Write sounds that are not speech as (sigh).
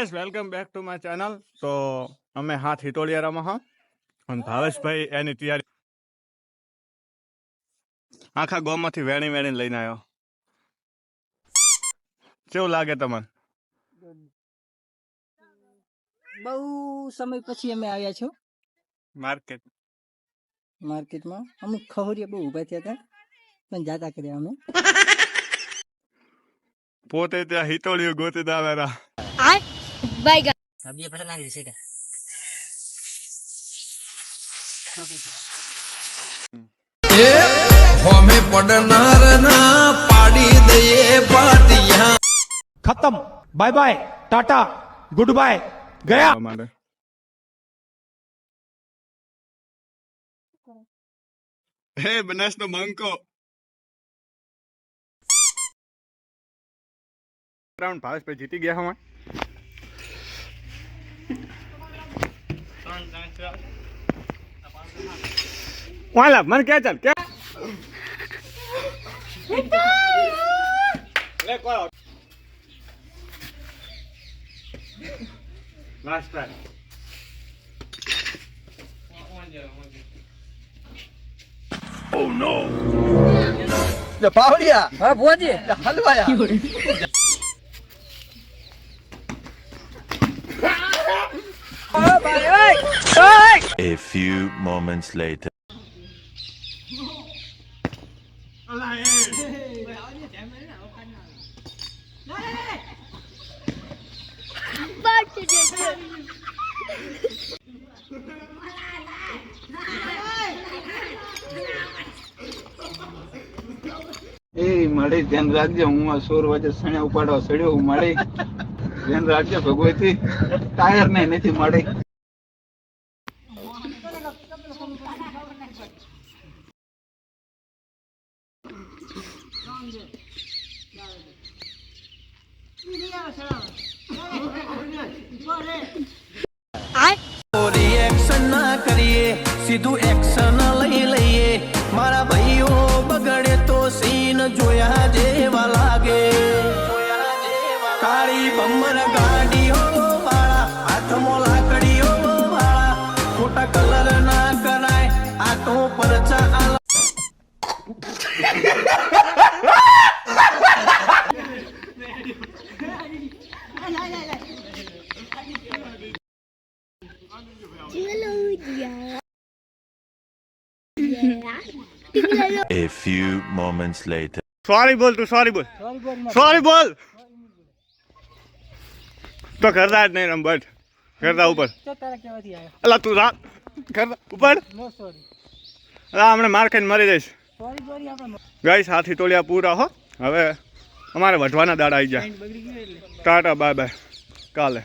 Guys welcome back to my channel તો અમે હાથ હિતોડિયારામાં હા? અને ભાવેશભાઈ એની તૈયારી આખા ગામમાંથી વેણી વેણી લઈને આવ્યો. કેવું લાગે તમને? બહુ સમય પછી અમે આવ્યા છો. માર્કેટ. માર્કેટમાં? અમુક ખહોરિયા બહુ ઊભા થયા હતા પણ જાતા કર્યા અમે. પોતે ત્યાં હિતોડિયું ગોતી દાવેરા. बाय गाइस अब ये पता नहीं जैसे का ये हमें पढ़ना रहना पाड़ी दे ये पाटिया खत्म। Bye bye tata good bye गया। हाँ, हे बनास तो no mangko. राउंड पास पे जीती गया हमारे। વાલા મને કે ચાલ કે લે કોણ લાસ્ટ ટાઈમ હા ભોજી (laughs) A few moments later. એ મળી ધ્યાન રાખજે હું આ સોર વચ્ચે સણ્યા ઉપાડવા સડ્યો હું મળી ધ્યાન રાખજે ભગવતી ટાયર ને નથી મળી રિએક્શન ના કરીએ સીધું એક્શન લઈ લઈએ મારા ભાઈઓ બગડે તો સીન જોયા જેવા લાગે કાળી બમ્બર A few moments later. Sorry બોલ તું સોરી બોલ. સોરી બોલ. તો કરતા જ નહીં રમ બટ કરતા ઉપર. અલા તું રાત કરતા ઉપર? નો સોરી અલા હમણાં માર ખાઈને મરી જઈશ. સોરી સોરી આપણે ગાઈસ હાથી તોડ્યા પૂરા હો. હવે અમારે વઢવાના દાડા આવી એટલે ટાટા બાય બાય. કાલે.